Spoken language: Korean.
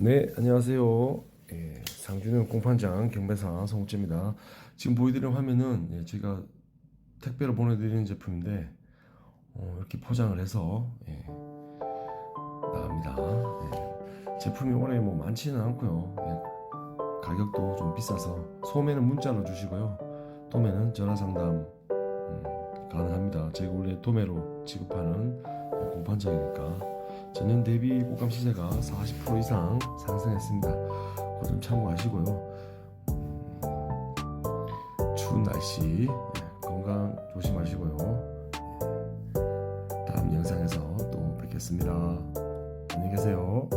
네, 안녕하세요. 예, 상주는 공판장 경매사 성우재입니다. 지금 보여드리는 화면은 예, 제가 택배로 보내드리는 제품인데 어, 이렇게 포장을 해서 예, 나갑니다. 예, 제품이 올해 뭐 많지는 않고요. 예, 가격도 좀 비싸서 소매는 문자로 주시고요. 도매는 전화 상담 음, 가능합니다. 제가 원래 도매로 지급하는 공판장이니까 전년 대비 꽃감 시세가 40% 이상 상승했습니다. 그점 참고하시고요. 음, 추운 날씨 예, 건강 조심하시고요. 예, 다음 영상에서 또 뵙겠습니다. 안녕히 계세요.